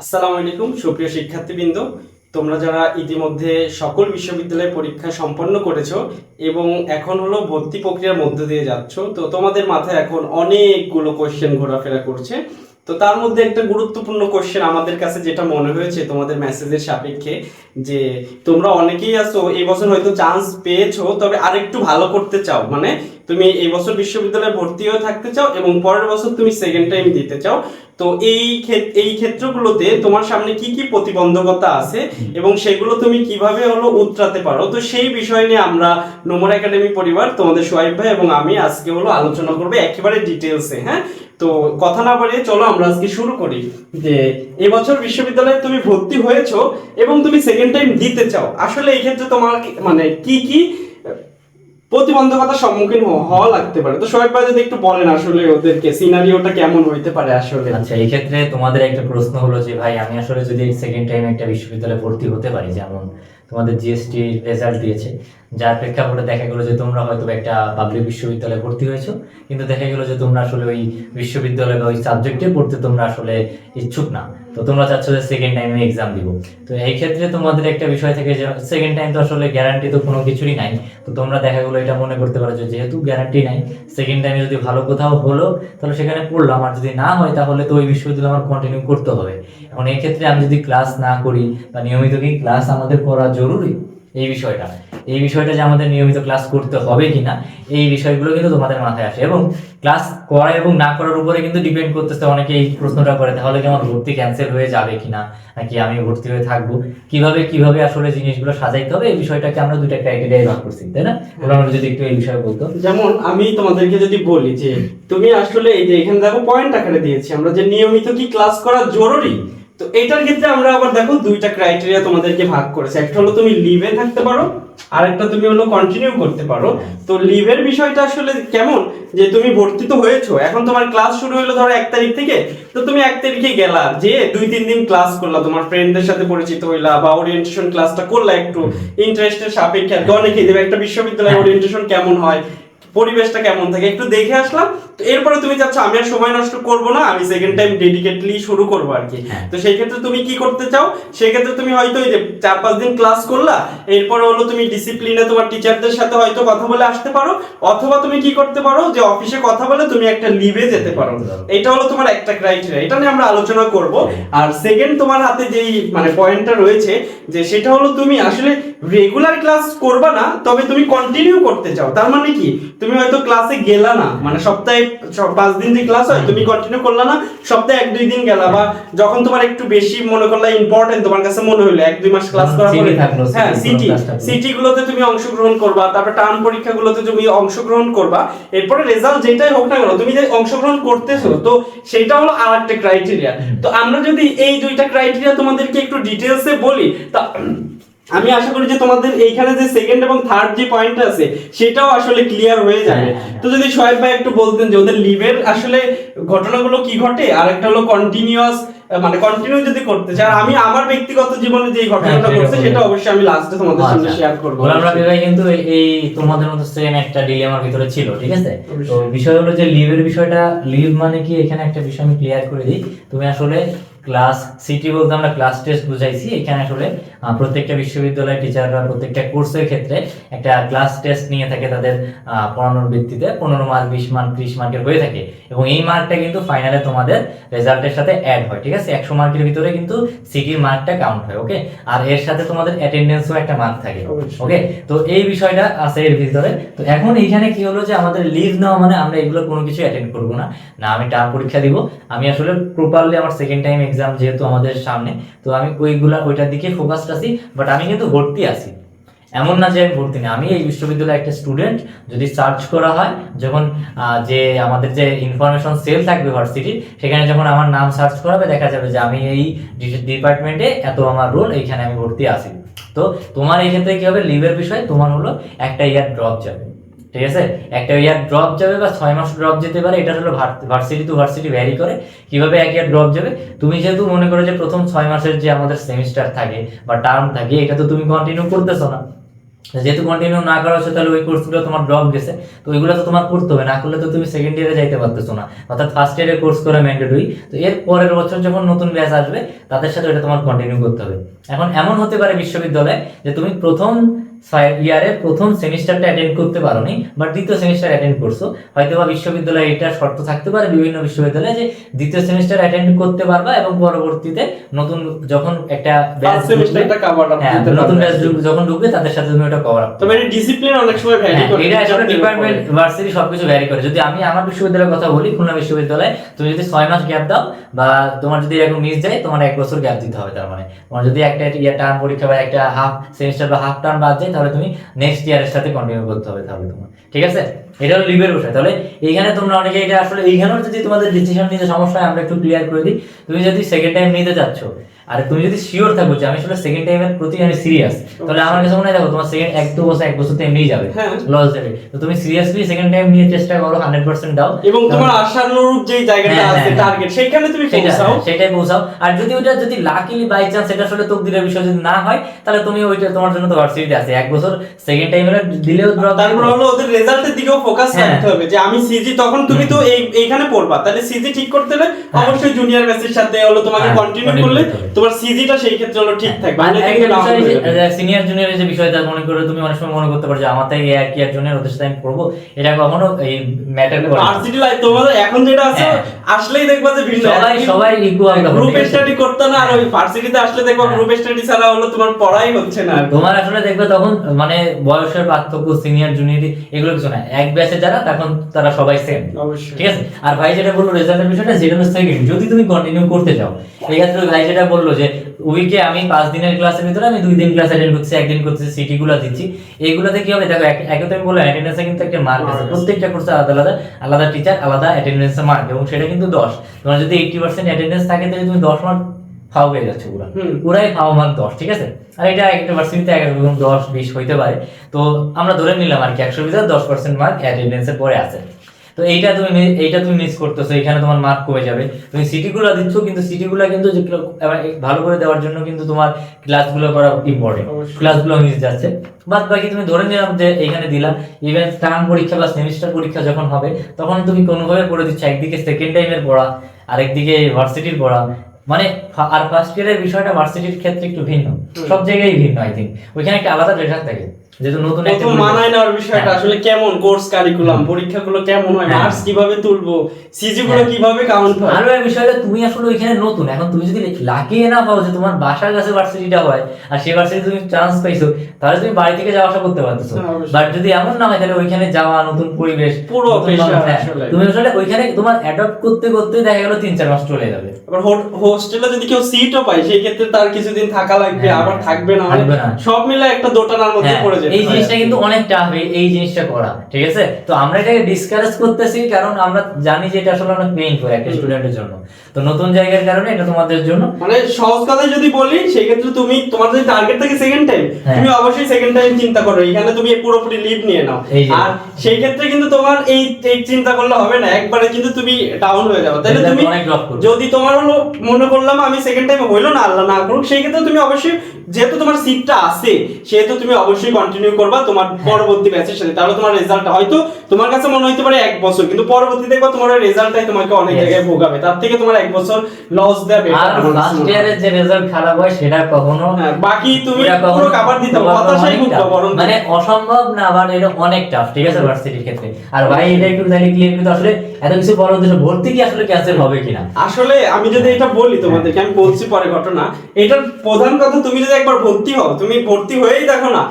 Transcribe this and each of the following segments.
আসসালামু আলাইকুম, সুপ্রিয় শিক্ষার্থীবৃন্দ। তোমরা যারা ইতিমধ্যে সকল বিশ্ববিদ্যালয়ে পরীক্ষা সম্পন্ন করেছ এবং এখন হলো ভর্তি প্রক্রিয়ার মধ্য দিয়ে যাচ্ছ, তো তোমাদের মাথায় এখন অনেকগুলো কোশ্চেন ঘোরাফেরা করছে। তো তার মধ্যে একটা গুরুত্বপূর্ণ কোশ্চেন আমাদের কাছে যেটা মনে হয়েছে তোমাদের মেসেজের সাপেক্ষে, যে তোমরা অনেকেই আছো, এই বছর হয়তো চান্স পেয়েছ, তবে আরেকটু ভালো করতে চাও। মানে তুমি এই বছর বিশ্ববিদ্যালয়ে ভর্তি হয়ে থাকতে চাও এবং পরের বছর তুমি সেকেন্ড টাইম দিতে চাও। তো এই এই ক্ষেত্রগুলোতে তোমার সামনে কি কি প্রতিবন্ধকতা আছে এবং সেগুলো তুমি কীভাবে হলো উতরাতে পারো? তো সেই বিষয় নিয়ে আমরা নোমর একাডেমি পরিবার, তোমাদের সোয়াইব ভাই এবং আমি আজকে হলো আলোচনা করব একেবারে ডিটেলসে হ্যাঁ? তো কথা না বাড়িয়ে চলো আমরা আজকে শুরু করি যে এবছর বিশ্ববিদ্যালয়ে তুমি ভর্তি হয়েছো এবং তুমি সেকেন্ড টাইম দিতে চাও। আসলে এই ক্ষেত্রে তোমার মানে কি কি প্রতিবন্ধকতার সম্মুখীন হওয়া লাগতে পারে? তো সোয়াইব ভাই যদি একটু বলেন আসলে ওদেরকে সিনারিওটা কেমন হইতে পারে আসলে? আচ্ছা এই ক্ষেত্রে তোমাদের একটা প্রশ্ন হলো যে, ভাই, আমি আসলে যদি সেকেন্ড টাইম একটা বিশ্ববিদ্যালয়ে ভর্তি হতে পারি, যেমন তোমাদের জিএসটি রেজাল্ট দিয়েছে। যার প্রেক্ষাপটে দেখা গেলো যে তোমরা হয়তো একটা পাবলিক বিশ্ববিদ্যালয়ে ভর্তি হয়েছো, কিন্তু দেখা গেলো যে তোমরা আসলে ওই বিশ্ববিদ্যালয় বা ওই সাবজেক্টে পড়তে তোমরা আসলে ইচ্ছুক না। তো তোমরা চাচ্ছ যে সেকেন্ড টাইমে এক্সাম দিব। তো এই ক্ষেত্রে তোমাদের একটা বিষয় থেকে যে সেকেন্ড টাইম তো আসলে গ্যারান্টি তো কোনো কিছুরই নাই। তো তোমরা দেখা গেলো এটা মনে করতে পারো যেহেতু গ্যারান্টি নাই সেকেন্ড টাইমে যদি ভালো কোথাও হলো, তাহলে সেখানে পড়লাম। আর যদি না হয়, তাহলে তো ওই বিশ্ববিদ্যালয় আমার কন্টিনিউ করতে হবে। এখন এই ক্ষেত্রে আমি যদি ক্লাস না করি, বা নিয়মিত কি ক্লাস আমাদের করা জরুরি? এই বিষয়টা। এই বিষয়টা যে আমাদের নিয়মিত ক্লাস করতে হবে কিনা, এই বিষয়গুলো কিন্তু তোমাদের মাথায় আসে এবং ক্লাস করা এবং না করার উপরে কিন্তু ডিপেন্ড করতেছে অনেকে এই প্রশ্নটা করে, তাহলে কি আমার ভর্তি ক্যান্সেল হয়ে যাবে কিনা, নাকি আমি ভর্তি হয়ে থাকব? কীভাবে কীভাবে আসলে জিনিসগুলো সাজাইতে হবে? এই বিষয়টাকে আমরা দুইটা ক্রাইটেরিয়ায় ভাগ করছি, তাই না? আমরা যদি একটু এই বিষয়ে বলতো। যেমন আমি তোমাদেরকে যদি বলি যে, তুমি আসলে এই যে এখানে দেখো পয়েন্ট আকারে দিয়েছি, আমরা যে নিয়মিত কি ক্লাস করা জরুরি? তো এটার ক্ষেত্রে আমরা আবার দেখো দুইটা ক্রাইটেরিয়া তোমাদেরকে ভাগ করেছে। একটা হলো তুমি লিভে থাকতে পারো আর একটা তুমি হলো কন্টিনিউ করতে পারো। তো লিভের বিষয়টা আসলে কেমন? যে তুমি ভর্তি তো হয়েছো এখন তোমার ক্লাস শুরু হলো ধরো এক তারিখ থেকে তো তুমি এক তারিখে গেলা যে দুই তিন দিন ক্লাস করলা তোমার ফ্রেন্ডদের সাথে পরিচিত হইলা বা ওরিয়েন্টেশন ক্লাসটা করলা একটু। ইন্টারেস্টের সাপেক্ষে আর অনেকেই দেবে একটা বিশ্ববিদ্যালয় ওরিয়েন্টেশন কেমন হয়? পরিবেশটা কেমন থাকে একটু দেখে আসলাম। তো এরপরে তুমি চাচ্ছ আমি আর সময় নষ্ট করব না আমি সেকেন্ড টাইম ডেডিকেটলি শুরু করব আর কি। হ্যাঁ। তো সেই ক্ষেত্রে তুমি কি করতে চাও? সেই ক্ষেত্রে তুমি হয়তো ওই যে চার পাঁচ দিন ক্লাস করলা এরপরে হলো তুমি ডিসিপ্লিনে তোমার টিচারদের সাথে হয়তো কথা বলে আসতে পারো অথবা তুমি কি করতে পারো যে অফিসে কথা বলে তুমি একটা লিভে যেতে পারো। এটা হলো তোমার একটা ক্রাইটেরিয়া এটা নিয়ে আমরা আলোচনা করব। আর সেকেন্ড তোমার হাতে যেই মানে পয়েন্টটা রয়েছে যে সেটা হলো তুমি আসলে রেগুলার ক্লাস করবা না তবে তুমি কন্টিনিউ করতে চাও। তার মানে কি? তুমি হয়তো ক্লাসে গেলা না। মানে সপ্তাহে পাঁচ দিন যে ক্লাস হয় তুমি কন্টিনিউ করলা না সপ্তাহে এক দুই দিন গেলা। বা যখন তোমার একটু বেশি মনে করলা ইম্পর্টেন্ট তোমার কাছে মনে হলো এক দুই মাস ক্লাস করার পরে হ্যাঁ সিটি সিটি গুলোতে তুমি অংশগ্রহণ করবা তারপর টার্ম পরীক্ষাগুলোতে তুমি অংশগ্রহণ করবা। এরপরে রেজাল্ট যেটাই হোক না কেন তুমি যে অংশগ্রহণ করতেছো তো সেটা হলো আর একটা ক্রাইটেরিয়া তো আমরা যদি এই দুইটা ক্রাইটেরিয়া তোমাদেরকে একটু ডিটেলসে বলি তা আমি আশা করি যে তোমাদের এইখানে যে সেকেন্ড এবং থার্ড যে পয়েন্ট আছে সেটাও আসলে ক্লিয়ার হয়ে যাবে। হ্যাঁ, হ্যাঁ, তো যদি সোহেব ভাই একটু বলতেন যে ওদের লিভের আসলে ঘটনাগুলো কি ঘটে আর একটা হলো কন্টিনিউয়াস মানে কন্টিনিউ যদি করতে চাই আমি আমার ব্যক্তিগত জীবনে যে ঘটনাটা হ্যাঁ, সেটা ঘটছে সেটা অবশ্যই আমি লাস্টে তোমাদের সামনে আচ্ছা। শেয়ার করব। গোলাম রাব্বি ভাই কিন্তু এই- এই তোমাদের মতো সেম একটা ডিলেমার ভিতরে ছিল ঠিক আছে? তো বিষয় হলো যে লিভের বিষয়টা লিভ মানে কি? এখানে একটা বিষয় আমি ক্লিয়ার করে দিই। তুমি আসলে ক্লাস সিটি বলতে আমরা ক্লাস টেস্ট বুঝাইছি। এখানে আসলে প্রত্যেকটা বিশ্ববিদ্যালয়ের টিচাররা প্রত্যেকটা কোর্সের ক্ষেত্রে একটা ক্লাস টেস্ট নিয়ে থাকে তাদের পড়ানোর ভিত্তিতে। পনেরো মার্ক বিশ মার্ক ত্রিশ মার্কের হয়ে থাকে। এবং এই মার্কটা কিন্তু ফাইনালে তোমাদের রেজাল্টের সাথে অ্যাড হয় ঠিক আছে? একশো মার্কের ভিতরে কিন্তু সিটির মার্কটা কাউন্ট হয় ওকে আর এর সাথে তোমাদের অ্যাটেন্ডেন্সও একটা মার্ক থাকে ওকে তো এই বিষয়টা আছে এর ভিতরে। তো এখন এইখানে কি হলো যে আমাদের লিভ নেওয়া মানে আমরা এগুলো কোনো কিছু অ্যাটেন্ড করব না। না আমি টার্ম পরীক্ষা দিব। আমি আসলে প্রপারলি আমার সেকেন্ড টাইম এক্সাম যেহেতু আমাদের সামনে, তো আমি ওইগুলা ওইটার দিকে ফোকাসড আছি বাট আমি কিন্তু ভর্তি আছি। এমন না যে আমি ভর্তি না, আমি এই বিশ্ববিদ্যালয়ের একটা স্টুডেন্ট যদি সার্চ করা হয়, যখন যে আমাদের যে ইনফরমেশন সেল থাকবে ভার্সিটির সেখানে যখন আমার নাম সার্চ করাবে দেখা যাবে যে আমি এই ডিপার্টমেন্টে এত আমার রোল এইখানে আমি ভর্তি আছি। তো তোমার এই ক্ষেত্রে কি হবে? লিভের বিষয় তোমার হলো একটা ইয়ার ড্রপ যাবে। ঠিক আছে? একটা ইয়ার ড্রপ যাবে বা ছয় মাস ড্রপ যেতে পারে, এটা হলো ভার্সিটি টু ভার্সিটি ভ্যারি করে। কীভাবে এক ইয়ার ড্রপ যাবে? তুমি যেহেতু মনে করো যে প্রথম ছয় মাসের যে আমাদের সেমিস্টার থাকে বা টার্ম থাকে, এটা তো তুমি কন্টিনিউ করতেছো না। যেহেতু কন্টিনিউ না করা হচ্ছে, তাহলে ওই কোর্সগুলো তোমার ড্রপ গেছে। তো ওইগুলো তো তোমার করতে হবে, না করলে তো তুমি সেকেন্ড ইয়ারে যাইতে পারতেছো না। অর্থাৎ ফার্স্ট ইয়ারে কোর্স করে ম্যান্ডেটরি তো এর পরের বছর যখন নতুন ব্যাচ আসবে, তাদের সাথে ওটা তোমার কন্টিনিউ করতে হবে। এখন এমন হতে পারে বিশ্ববিদ্যালয়ে যে তুমি প্রথম ইয়ারে প্রথম সেমিস্টারটা অ্যাটেন্ড করতে পারোনি বাট দ্বিতীয় সেমিস্টার অ্যাটেন্ড করছ। হয়তো বা বিশ্ববিদ্যালয়ে এটা শর্ত থাকতে পারে বিভিন্ন বিশ্ববিদ্যালয়ে যে দ্বিতীয় সেমিস্টার অ্যাটেন্ড করতে পারবা এবং পরবর্তীতে নতুন যখন একটা ব্যাচ হ্যাঁ নতুন ব্যাচ যখন ঢুকবে তাদের সাথে তুমি ওটা কভার আপ তবে এটা ডিসিপ্লিন অনেক সময় ভ্যারি হ্যাঁ, করে এটা আসলে ডিপার্টমেন্ট ভার্সিটি সবকিছু ভ্যারি করে। যদি আমি আমার বিশ্ববিদ্যালয়ের কথা বলি খুলনা বিশ্ববিদ্যালয়ে তুমি যদি ছয় মাস গ্যাপ দাও বা তোমার যদি এরকম মিস যায় তোমার এক বছর গ্যাপ দিতে হবে তার মানে। তোমার যদি একটা ইয়ার টার্ম পরীক্ষা বা একটা হাফ সেমিস্টার বা হাফ টার্ম বাদ যায় তাহলে তুমি নেক্সট ইয়ারের সাথে কন্টিনিউ করতে হবে তাহলে তোমার। ঠিক আছে? এটা হলো লিভের বিষয়। তাহলে এইখানে তোমরা অনেকে এটা আসলে এইখানেও যদি তোমাদের ডিসিশন নিতে সমস্যা হয়, আমরা একটু ক্লিয়ার করে দিই। তুমি যদি সেকেন্ড টাইম নিতে চাচ্ছ আর তুমি যদি শিওর থাকো যে আমি আসলে সেকেন্ড টাইমের প্রতি আমি সিরিয়াস তাহলে আমার কাছে মনে হয় দেখো তোমার সেকেন্ড এক দু বছর এক বছর তো এমনিই যাবে হ্যাঁ। লস যাবে তো তুমি সিরিয়াসলি সেকেন্ড টাইম নিয়ে চেষ্টা করো হান্ড্রেড পার্সেন্ট দাও। এবং তোমার আশানুরূপ যে জায়গাটা হ্যাঁ, আছে হ্যাঁ, টার্গেট সেখানে তুমি পৌঁছাও। হ্যাঁ, সেটাই পৌঁছাও। আর যদি ওটা যদি লাকিলি বাই চান্স এটা আসলে তকদিরের বিষয় যদি না হয় তাহলে তুমি ওইটা তোমার জন্য তো ভার্সিটিতে আছে। এক বছর সেকেন্ড টাইম দিলেও ড্রপ তারপর হলো ওদের রেজাল্টের দিকেও ফোকাস হ্যাঁ। রাখতে হবে যে আমি সিজি তখন তুমি তো এই এইখানে পড়বা। তাহলে সিজি ঠিক করতে হলে অবশ্যই জুনিয়র ব্যাচের সাথে হলো তোমাকে হ্যাঁ, কন্টিনিউ করলে করতে। তোমার সিজিটা সেই ক্ষেত্রে হলো ঠিক থাকবে। হয়ে। সিনিয়র জুনিয়রের যে বিষয়টা মনে করে তুমি অনেক সময় মনে করতে পারো যে আমার থেকে এক ইয়ার জুনিয়র ওদের সাথে আমি পড়ব এটা কখনো এই ম্যাটার করে। ভার্সিটি লাইফ তোমাদের এখন যেটা আছে হ্যাঁ। আসলেই দেখবা যে ভিন্ন। সবাই সবাই ইকুয়াল গ্রুপ স্টাডি করতে না আর ওই ভার্সিটিতে আসলে দেখবা হ্যাঁ। গ্রুপ স্টাডি ছাড়া হলো তোমার পড়াই হচ্ছে না তোমার আসলে দেখবে তখন মানে বয়সের পার্থক্য সিনিয়র জুনিয়র এগুলো কিছু না। এক ব্যাচে যারা তখন তারা সবাই সেম অবশ্যই। ঠিক আছে? আর ভাই যেটা বলল রেজাল্টের বিষয়টা যেটা হলো সেকেন্ড যদি তুমি কন্টিনিউ করতে চাও এই ক্ষেত্রে ভাই যেটা বলল যে উইকে আমি পাঁচ দিনের ক্লাসের ভিতরে আমি দুই দিন ক্লাস অ্যাটেন্ড করছি একদিন করতেছি সিটি গুলো দিচ্ছি। এইগুলোতে কি হবে? দেখো একে তো আমি বললাম অ্যাটেন্ডেন্সে কিন্তু একটা মার্ক আছে। প্রত্যেকটা কোর্সে আলাদা আলাদা আলাদা টিচার আলাদা অ্যাটেন্ডেন্সের মার্ক এবং সেটা কিন্তু দশ। তোমার যদি এইটি পার্সেন্ট অ্যাটেন্ডেন্স থাকে তাহলে তুমি দশ মার্ক ফাও পেয়ে যাচ্ছে পুরো। হুম। পুরাই ফাও মার্ক দশ ঠিক আছে? আর এটা একটা ভার্সিটিতে এক রকম দশ বিশ হইতে পারে। তো আমরা ধরে নিলাম আর কি একশো ভিতরে দশ পার্সেন্ট মার্ক অ্যাটেন্ডেন্সের পরে আছে। তো এইটা তুমি এইটা তুমি মিস করতেছো এখানে তোমার মার্ক কমে যাবে। তুমি সিটিগুলো দিচ্ছ কিন্তু সিটিগুলো কিন্তু যেগুলো ভালো করে দেওয়ার জন্য কিন্তু তোমার ক্লাসগুলো করা ইম্পর্টেন্ট ক্লাসগুলো মিস যাচ্ছে। বাদ বাকি তুমি ধরে নিলাম যে এখানে দিলাম ইভেন টার্ম পরীক্ষা বা সেমিস্টার পরীক্ষা যখন হবে তখন তুমি কোনোভাবে পড়ে দিচ্ছ একদিকে সেকেন্ড টাইমের পড়া আরেকদিকে ভার্সিটির পড়া। মানে আর ফার্স্ট ইয়ারের বিষয়টা ভার্সিটির ক্ষেত্রে একটু ভিন্ন। সব জায়গায় ভিন্ন আই থিঙ্ক ওইখানে একটা আলাদা প্রেশার থাকে। যেহেতু নতুন একটা মানায় নেওয়ার বিষয়টা হ্যাঁ। আসলে কেমন কোর্স কারিকুলাম পরীক্ষাগুলো কেমন হয় হ্যাঁ। মার্কস কীভাবে তুলবো সিজি গুলো হ্যাঁ। কীভাবে কাউন্ট হয়? আরও তুমি আসলে ওইখানে নতুন। এখন তুমি যদি লাকি না পাও যে তোমার বাসার কাছে ভার্সিটিটা হয় আর সেই ভার্সিটি তুমি চান্স পাইছো তাহলে তুমি বাড়ি থেকে যাওয়া আসা করতে পারতেছো। হ্যাঁ, বাট যদি এমন না হয় তাহলে ওইখানে যাওয়া নতুন পরিবেশ পুরো হ্যাঁ। তুমি আসলে ওইখানে তোমার অ্যাডপ্ট করতে করতে দেখা গেল তিন চার মাস চলে যাবে। আবার হোস্টেলে যদি কেউ সিটও পায় সেই ক্ষেত্রে তার কিছুদিন থাকা লাগবে হ্যাঁ, আবার থাকবে না মানে থাকবে না। সব মিলে একটা দোটানার মধ্যে হ্যাঁ, পড়ে যেতে এই জিনিসটা কিন্তু অনেক টাফ এই জিনিসটা করা ঠিক আছে? তো আমরা এটাকে ডিসকারেজ করতেছি কারণ আমরা জানি যে এটা আসলে অনেক পেইনফুল একটা স্টুডেন্টের জন্য। তো নতুন জায়গার কারণে এটা তোমাদের জন্য মানে সহজ কথায় যদি বলি সেই ক্ষেত্রে তুমি তোমার যদি টার্গেট থাকে সেকেন্ড টাইম হ্যাঁ। তুমি অবশ্যই সেকেন্ড টাইম চিন্তা করো এখানে তুমি পুরোপুরি লিভ নিয়ে নাও। আর সেই ক্ষেত্রে কিন্তু তোমার এই চিন্তা করলে হবে না একবারে কিন্তু তুমি ডাউন হয়ে যাবে। তাহলে তুমি যদি তোমার হলো মনে করলাম আমি সেকেন্ড টাইম হইল না আল্লাহ না করুক সেই ক্ষেত্রে তুমি অবশ্যই যেহেতু তোমার সিটটা আছে সেহেতু তুমি অবশ্যই কন্টিনিউ করবা তোমার। পরবর্তী ব্যাচের সাথে। তাহলে তোমার রেজাল্ট হয়তো তোমার কাছে মনে হইতে পারে এক বছর কিন্তু পরবর্তী দেখবা তোমার রেজাল্টটাই তোমাকে অনেক জায়গায় ভোগাবে। তার থেকে তোমার এক বছর লস দেবে আর ফার্স্ট ইয়ারের যে রেজাল্ট খারাপ হয় সেটা কখনো হ্যাঁ, বাকি তুমি পুরো কাভার দিতে হতাশাই ভুগবা বরং মানে অসম্ভব না আবার এটা অনেক টাফ ঠিক আছে ভার্সিটির ক্ষেত্রে। আর ভাই এটা একটু তাহলে ক্লিয়ার কিন্তু আসলে এত কিছু বড় উদ্দেশ্য ভর্তি কি আসলে ক্যান্সেল হবে কিনা? আসলে আমি যদি এটা বলি তোমাদেরকে আমি বলছি পরে ঘটনা। এটার প্রধান কথা তুমি যদি একবার ভর্তি হও তুমি ভর্তি হয়েই দেখো না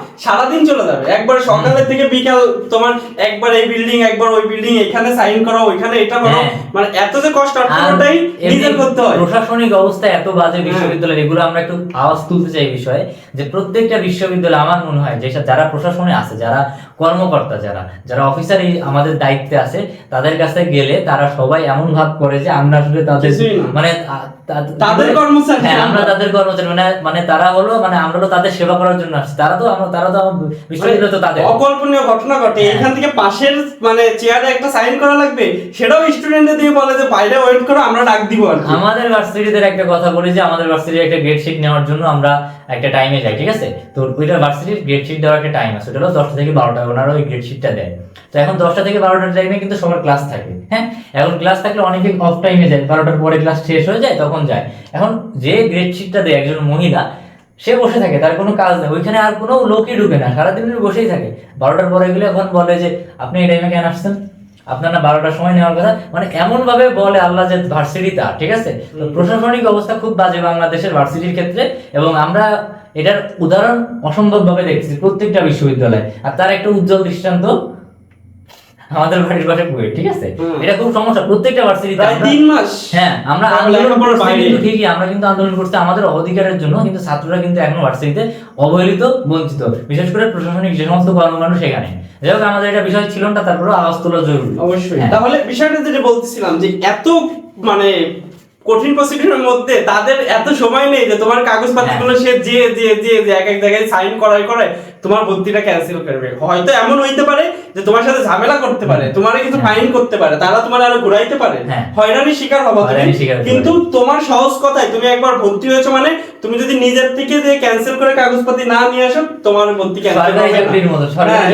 সারাদিন চলে যাবে। একবার সকালের থেকে বিকাল তোমার একবার এই বিল্ডিং একবার ওই বিল্ডিং এখানে সাইন করো ওইখানে এটা করো হ্যাঁ। মানে এত যে কষ্ট অর্থটাই নিজের করতে হয়। প্রশাসনিক অবস্থা এত বাজে বিশ্ববিদ্যালয় এগুলো আমরা একটু আওয়াজ তুলতে চাই এই বিষয়ে যে প্রত্যেকটা বিশ্ববিদ্যালয় আমার মনে হয় যে যারা প্রশাসনে আছে যারা কর্মকর্তা যারা যারা অফিসার এই আমাদের দায়িত্বে আছে তাদের কাছে গেলে তারা সবাই এমন ভাব করে যে আমরা আসলে তাদের মানে তাদের কর্মচারী হ্যাঁ আমরা। তাদের কর্মচারী মানে মানে তারা হলো মানে আমরা তাদের সেবা করার জন্য আসছি। তারা তো আমরা তারা তো বিশ্ববিদ্যালয় তো তাদের। অকল্পনীয় ঘটনা ঘটে। হ্যাঁ। এখান থেকে পাশের মানে চেয়ারে একটা সাইন করা লাগবে। সেটাও স্টুডেন্টদের দিয়ে বলে যে বাইরে ওয়েট করো আমরা ডাক দিব আমাদের ভার্সিটিদের একটা কথা বলি যে আমাদের ভার্সিটির একটা গেট শিট নেওয়ার জন্য আমরা একটা টাইমে যায়, ঠিক আছে? তো ওইটা ভার্সিটির গ্রেড শিট দেওয়ার একটা টাইম আছে। ওটা হলো দশটা থেকে বারোটা ওনারা ওই গ্রেড শিটটা দেয়। তো এখন দশটা থেকে বারোটার টাইমে কিন্তু সবার ক্লাস থাকে হ্যাঁ? এখন ক্লাস থাকলে অনেকে অফ টাইমে যায়, বারোটার পরে ক্লাস শেষ হয়ে যায়, তখন যায়। এখন যে গ্রেড শিটটা দেয় একজন মহিলা, সে বসে থাকে, তার কোনো কাজ নেই। ওইখানে আর কোনো লোকই ঢুকে না, সারাদিন বসেই থাকে। বারোটার পরে গেলে এখন বলে যে, আপনি এই টাইমে কেন আসছেন? আপনার না বারোটার সময় নেওয়ার কথা। মানে এমন ভাবে বলে আল্লাহ যে ভার্সিটি তার ঠিক আছে? তো প্রশাসনিক অবস্থা খুব বাজে বাংলাদেশের ভার্সিটির ক্ষেত্রে এবং আমরা এটার উদাহরণ অসম্ভব ভাবে দেখছি প্রত্যেকটা বিশ্ববিদ্যালয়ে। আর তার একটা উজ্জ্বল দৃষ্টান্ত আমাদের বাড়ির পাশে কুয়েট ঠিক আছে? এটা খুব সমস্যা প্রত্যেকটা ভার্সিটিতে প্রায় তিন মাস। হ্যাঁ আমরা আন্দোলন করছি কিন্তু ঠিকই আমরা কিন্তু আন্দোলন করছি আমাদের অধিকারের জন্য কিন্তু ছাত্ররা কিন্তু এখন ভার্সিটিতে অবহেলিত বঞ্চিত। বিশেষ করে প্রশাসনিক যে সমস্ত কর্মকাণ্ড সেখানে। যাই হোক আমাদের এটা বিষয় ছিল না তারপরে আওয়াজ তোলা জরুরি। অবশ্যই। হ্যাঁ। তাহলে বিষয়টা যেটা বলতেছিলাম যে এত মানে কঠিন প্রসিডিউরের মধ্যে তাদের এত সময় নেই যে তোমার কাগজপত্রগুলো হ্যাঁ। সে যে যে যে যে এক এক জায়গায় সাইন করাই করায়। তোমার ভর্তিটা ক্যান্সেল করবে হয়তো এমন হইতে পারে যে তোমার সাথে ঝামেলা করতে পারে তোমার কিন্তু হ্যাঁ। ফাইন করতে পারে তারা তোমার আরও ঘুরাইতে পারে হ্যাঁ। হয়রানির শিকার হবা তুমি কিন্তু তোমার সহজ কথায় তুমি একবার ভর্তি হয়েছো মানে তুমি যদি নিজের থেকে যে ক্যান্সেল করে কাগজপত্র না নিয়ে আসো তোমার ভর্তি ক্যান্সেল হবে হ্যাঁ,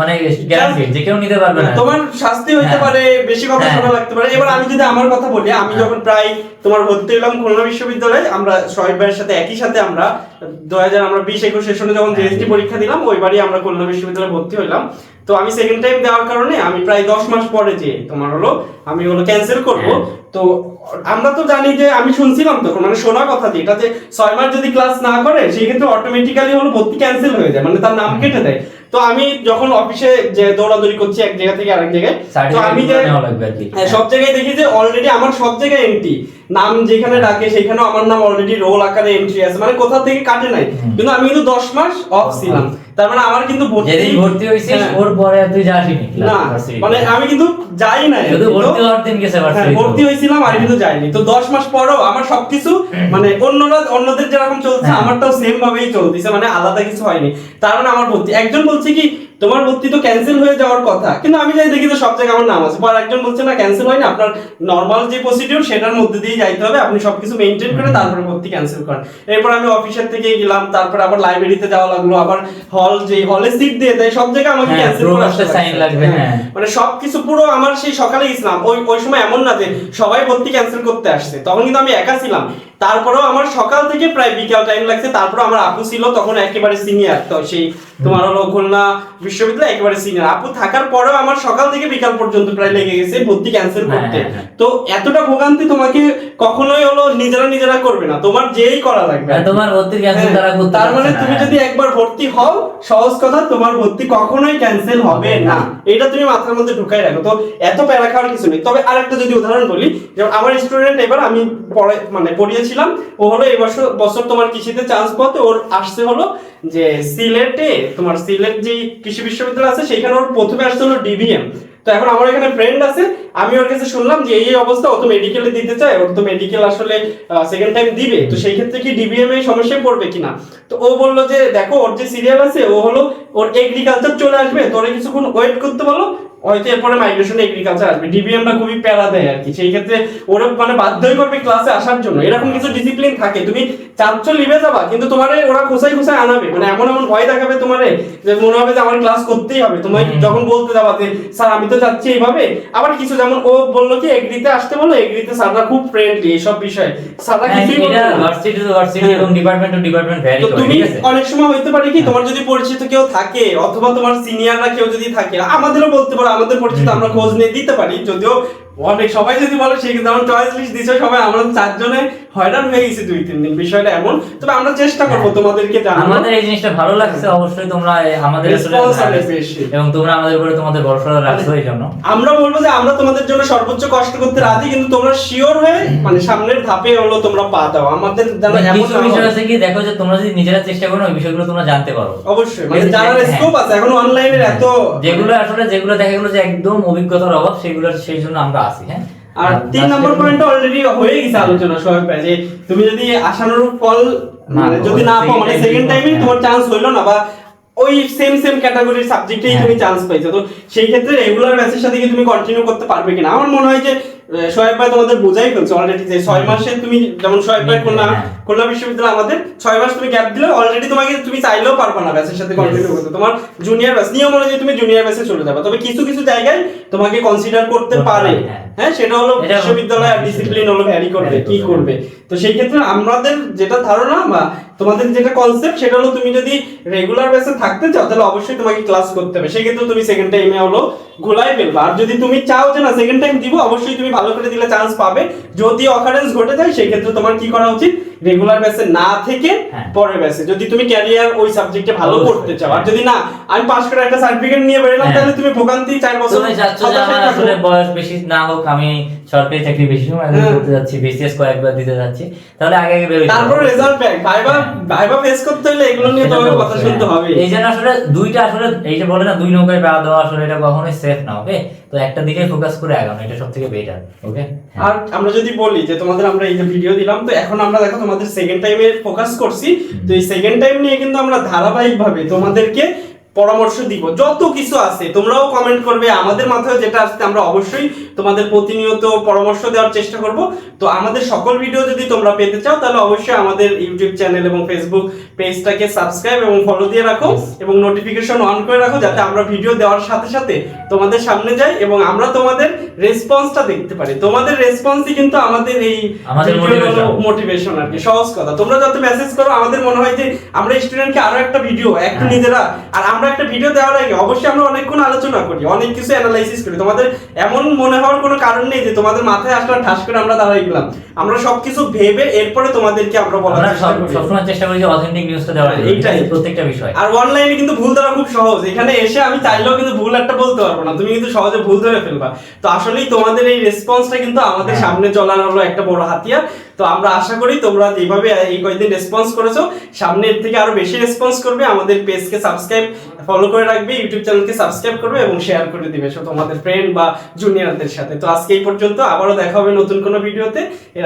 মানে গ্যারান্টি যে কেউ নিতে পারবে না তোমার শাস্তি হইতে হ্যাঁ। পারে বেশি কথা হ্যাঁ। শোনা লাগতে পারে এবার আমি যদি আমার কথা বলি আমি হ্যাঁ। যখন প্রায় তোমার ভর্তি হলাম খুলনা বিশ্ববিদ্যালয়ে আমরা ভাইয়ের সাথে একই সাথে আমরা দু হাজার আমরা বিশ একুশ সেশনে যখন হ্যাঁ। জিএসটি পরীক্ষা দিলাম ওইবারই আমরা খুলনা বিশ্ববিদ্যালয়ে ভর্তি হইলাম। তো আমি সেকেন্ড টাইম দেওয়ার কারণে আমি প্রায় দশ মাস পরে যে তোমার হলো আমি হলো ক্যান্সেল করব। তো আমরা তো জানি যে আমি শুনছিলাম তখন মানে শোনা কথা যে এটা যে ছয় মাস যদি ক্লাস না করে সেই ক্ষেত্রে অটোমেটিক্যালি হলো ভর্তি ক্যান্সেল হয়ে যায় মানে তার নাম কেটে দেয়। তো আমি যখন অফিসে যে দৌড়াদৌড়ি করছি এক জায়গা থেকে আরেক জায়গায় তো আমি যে হ্যাঁ, সব জায়গায় দেখি যে অলরেডি আমার সব জায়গায় এন্ট্রি নাম যেখানে ডাকে সেখানেও আমার নাম অলরেডি রোল আকারে এন্ট্রি আছে। মানে কোথা থেকে কাটে নাই। কিন্তু আমি কিন্তু দশ মাস অফ ছিলাম। তার মানে আমার কিন্তু ভর্তি যেদিন ভর্তি হয়েছিস হ্যাঁ। ওর পরে তুই যাসনি না মানে আমি কিন্তু যাই না শুধু ভর্তি হওয়ার দিন গেছে হ্যাঁ, ভর্তি হয়েছিলাম আর কিন্তু যাইনি। তো দশ মাস পরেও আমার সবকিছু মানে অন্যরা অন্যদের যেরকম চলছে হ্যাঁ। আমারটাও সেম ভাবেই চলতেছে মানে আলাদা কিছু হয়নি। তার মানে আমার ভর্তি একজন বলছে কি তোমার ভর্তি তো ক্যান্সেল হয়ে যাওয়ার কথা। কিন্তু আমি যাই দেখি তো সব জায়গায় আমার নাম আছে। পর একজন বলছে না ক্যান্সেল হয়নি। আপনার নর্মাল যে প্রসিডিউর সেটার মধ্যে দিয়ে যাইতে হবে। আপনি সবকিছু মেনটেন করে তারপরে ভর্তি ক্যান্সেল করেন। এরপর আমি অফিসের থেকে গেলাম। তারপর আবার লাইব্রেরিতে যাওয়া লাগল। আবার হল যে হলে সিট দিয়ে দেয় সব জায়গায় আমাকে হ্যাঁ, ক্যান্সেল করে আসতে প্রবেশের sign লাগবে, হ্যাঁ। মানে সবকিছু পুরো আমার সেই সকালে গেছিলাম ওই ওই সময় এমন না যে সবাই ভর্তি ক্যান্সেল করতে আসছে। তখন কিন্তু আমি একা ছিলাম। তারপরেও আমার সকাল থেকে প্রায় বিকাল টাইম লাগছে। তারপরে আমার আপু ছিল তখন একেবারে সিনিয়র তো সেই তোমার হলো খুলনা বিশ্ববিদ্যালয় একেবারে সিনিয়র আপু থাকার পরেও আমার সকাল থেকে বিকাল পর্যন্ত প্রায় লেগে গেছে ভর্তি ক্যান্সেল করতে। হ্যাঁ, হ্যাঁ। তো এতটা ভোগান্তি তোমাকে কখনোই হলো নিজেরা নিজেরা করবে না। তোমার যেই করা লাগবে হ্যাঁ, তোমার ভর্তির ক্যান্সেল হ্যাঁ, তারা মানে তুমি। যদি একবার ভর্তি হও সহজ কথা তোমার ভর্তি কখনোই ক্যান্সেল হবে না। এটা তুমি মাথার মধ্যে ঢুকাই রাখো। তো এত প্যারা খাওয়ার কিছু নেই। তবে আরেকটা যদি উদাহরণ বলি যেমন আমার স্টুডেন্ট এবার আমি পড়ে মানে পড়িয়েছিলাম ও হলো এই বছর বছর তোমার কৃষিতে চান্স পাতে ওর আসছে হলো যে সিলেটে, তোমার সিলেট যে কৃষি বিশ্ববিদ্যালয় আছে, সেখানে ওর প্রথমে আসছে হলো ডিবিএম তো এখন আমার এখানে ফ্রেন্ড আছে, আমি ওর কাছে শুনলাম যে এই অবস্থা, ও তো মেডিকেলে দিতে চায়, ওর তো মেডিকেল আসলে সেকেন্ড টাইম দিবে। তো সেই ক্ষেত্রে কি ডিবিএম এ সমস্যায় পড়বে কিনা? তো ও বলল যে, দেখো, ওর যে সিরিয়াল আছে, ও হলো, ওর এগ্রিকালচার চলে আসবে তোরে কিছুক্ষণ ওয়েট করতে বলো হয়তো এরপরে মাইগ্রেশন এগ্রিকালচার আসবে। ডিবিএমটা খুবই প্যারা দেয় আর কি। সেই ক্ষেত্রে ওরা মানে বাধ্যই করবে ক্লাসে আসার জন্য। এরকম কিছু ডিসিপ্লিন থাকে। তুমি চাচ্ছ লিভে যাবা কিন্তু তোমার ওরা খোসাই খোসাই আনাবে। মানে এমন এমন ভয় দেখাবে তোমারে যে মনে হবে যে আমার ক্লাস করতেই হবে। তোমার যখন বলতে যাবা যে স্যার আমি তো যাচ্ছি এইভাবে। আবার কিছু যেমন ও বলল কি এগ্রিতে আসতে বলো। এগ্রিতে স্যাররা খুব ফ্রেন্ডলি এইসব বিষয়ে। স্যাররা হ্যাঁ, কিছুই। ভার্সিটি টু ভার্সিটি হ্যাঁ। এবং ডিপার্টমেন্ট টু ডিপার্টমেন্ট ভ্যারি করে তুমি অনেক সময় হইতে পারে কি তোমার যদি পরিচিত কেউ থাকে অথবা তোমার সিনিয়ররা কেউ যদি থাকে আমাদেরও বলতে পারো আমাদের পরিচিত আমরা খোঁজ নিয়ে দিতে পারি যদিও অনেক সবাই যদি বলে সে কিন্তু আমার চয়েস লিস্ট দিছে সবাই আমরা চারজনে হয়রান হয়ে গেছি দুই তিন দিন। বিষয়টা এমন। তবে আমরা চেষ্টা করব তোমাদেরকে আমাদের এই জিনিসটা ভালো লাগছে অবশ্যই তোমরা আমাদের। এবং তোমরা আমাদের উপরে তোমাদের ভরসা রাখছো এই জন্য। আমরা বলব যে আমরা তোমাদের জন্য সর্বোচ্চ কষ্ট করতে রাজি কিন্তু তোমরা শিওর হয়ে মানে সামনের ধাপে হলো তোমরা পা দাও। আমাদের মানে এমন হয়। বিষয় আছে কি দেখো যে তোমরা যদি নিজেরা চেষ্টা করো ওই বিষয়গুলো তোমরা জানতে পারো। অবশ্যই মানে জানার হ্যাঁ। স্কোপ আছে এখন অনলাইনের এত যেগুলো আসলে যেগুলো দেখা গেলো যে একদম অভিজ্ঞতার অভাব সেগুলো সেই জন্য আমরা আছি হ্যাঁ আর তিন নম্বর এ- পয়েন্ট অলরেডি হয়ে গেছে আলোচনা সবাই যে তুমি যদি আশানুরূপ ফল মানে যদি না পাও মানে সেকেন্ড টাইমে হ্যাঁ। তোমার চান্স হইল না বা ওই সেম সেম ক্যাটাগরির সাবজেক্টেই হ্যাঁ। তুমি চান্স পাইছো তো সেই ক্ষেত্রে রেগুলার ব্যাচের সাথে কি তুমি কন্টিনিউ করতে পারবে কিনা আমার মনে হয় যে সোহেব ভাই তোমাদের বোঝাই ফেলছে অলরেডি যে ছয় মাসে তুমি যেমন সোহেব ভাই করলাম হ্যাঁ। খুলনা বিশ্ববিদ্যালয় আমাদের ছয় মাস তুমি গ্যাপ দিলে অলরেডি তোমাকে তুমি চাইলেও পারবে না ব্যাচের সাথে কন্টিনিউ করতে। তোমার জুনিয়র ব্যাচ নিয়ম অনুযায়ী তুমি জুনিয়র ব্যাচে চলে যাবে। তবে কিছু কিছু জায়গায় তোমাকে কনসিডার করতে পারে। হ্যাঁ। হ্যাঁ সেটা হলো বিশ্ববিদ্যালয় আর ডিসিপ্লিন হলো ভ্যারি করবে কি করবে। তো সেই ক্ষেত্রে আমাদের যেটা ধারণা বা তোমাদের যেটা কনসেপ্ট সেটা হলো তুমি যদি রেগুলার বেসে থাকতে চাও তাহলে অবশ্যই তোমাকে ক্লাস করতে হবে। সেক্ষেত্রে তুমি সেকেন্ড টাইমে হলো গোলাই ফেলবা। আর যদি তুমি চাও যে না সেকেন্ড টাইম দিব অবশ্যই তুমি ভালো করে দিলে চান্স পাবে। যদি অকারেন্স ঘটে যায় সেই ক্ষেত্রে তোমার কি করা উচিত? রেগুলার ব্যাচে না থেকে হ্যাঁ। পরের ব্যাচে যদি তুমি ক্যারিয়ার ওই সাবজেক্টে ভালো করতে চাও আর হ্যাঁ। যদি না আমি পাস করে একটা সার্টিফিকেট নিয়ে বেরোলাম হ্যাঁ। তাহলে তুমি ভোগান্তি চার বছর আসলে বয়স বেশি না হোক আমি সরকারি চাকরি বেশি সময় ধরে হ্যাঁ। করতে যাচ্ছি বিসিএস কয়েকবার দিতে যাচ্ছি। তাহলে আগে আগে বেরোই তারপর result back viva viva face করতে হলে এগুলো নিয়ে তোমাকে কথা শুনতে হবে। এই জন্য আসলে দুইটা আসলে এই যে বলে না দুই নৌকায় পা দেওয়া আসলে এটা কখনোই সেফ না ওকে তো একটা দিকে ফোকাস করে আগানো এটা সব থেকে বেটার ওকে আর আমরা যদি বলি যে তোমাদের আমরা এই যে ভিডিও দিলাম তো এখন আমরা দেখো তোমাদের সেকেন্ড টাইমে ফোকাস করছি। তো এই সেকেন্ড টাইম নিয়ে কিন্তু আমরা ধারাবাহিকভাবে তোমাদেরকে পরামর্শ দিব। যত কিছু আছে তোমরাও কমেন্ট করবে। আমাদের মাথায় যেটা আসছে আমরা অবশ্যই তোমাদের প্রতিনিয়ত পরামর্শ দেওয়ার চেষ্টা করব। তো আমাদের সকল ভিডিও যদি তোমরা পেতে চাও তাহলে অবশ্যই আমাদের ইউটিউব চ্যানেল এবং ফেসবুক পেজটাকে সাবস্ক্রাইব এবং ফলো দিয়ে রাখো এবং নোটিফিকেশন অন করে রাখো যাতে আমরা ভিডিও দেওয়ার সাথে সাথে তোমাদের সামনে যাই এবং আমরা তোমাদের রেসপন্সটা দেখতে পারি। তোমাদের রেসপন্সই কিন্তু আমাদের এই মোটিভেশন আর কি। সহজ কথা। তোমরা যত মেসেজ করো আমাদের মনে হয় যে আমরা স্টুডেন্টকে আরও একটা ভিডিও একটু হ্যাঁ। নিজেরা আর আমরা একটা ভিডিও দেওয়ার আগে অবশ্যই আমরা অনেকক্ষণ আলোচনা করি, অনেক কিছু অ্যানালাইসিস করি। তোমাদের এমন মনে হওয়ার কোনো কারণ নেই যে তোমাদের মাথায় আসলে ঠাস করে আমরা দাঁড়াই গেলাম। আমরা সবকিছু ভেবে এরপরে তোমাদেরকে আমরা বলার চেষ্টা করি। সবসময় চেষ্টা করি যে অথেন্টিক নিউজটা দেওয়ার এইটাই। প্রত্যেকটা বিষয়। আর অনলাইনে কিন্তু ভুল ধরা খুব সহজ। এখানে এসে আমি চাইলেও কিন্তু ভুল একটা বলতে পারব না। তুমি কিন্তু সহজে ভুল ধরে ফেলবা। তো আসলেই তোমাদের এই রেসপন্সটা কিন্তু আমাদের হ্যাঁ। সামনে চলার হলো একটা বড় হাতিয়ার। তো আমরা আশা করি তোমরা যেভাবে এই কয়েকদিন রেসপন্স করেছ সামনে এর থেকে আরও বেশি রেসপন্স করবে। আমাদের পেজকে সাবস্ক্রাইব ফলো করে রাখবে ইউটিউব চ্যানেলকে সাবস্ক্রাইব করবে এবং শেয়ার করে দিবে। তোমাদের ফ্রেন্ড বা জুনিয়রদের সাথে। তো আজকে এই পর্যন্ত আবারও দেখা হবে নতুন কোনো ভিডিওতে এর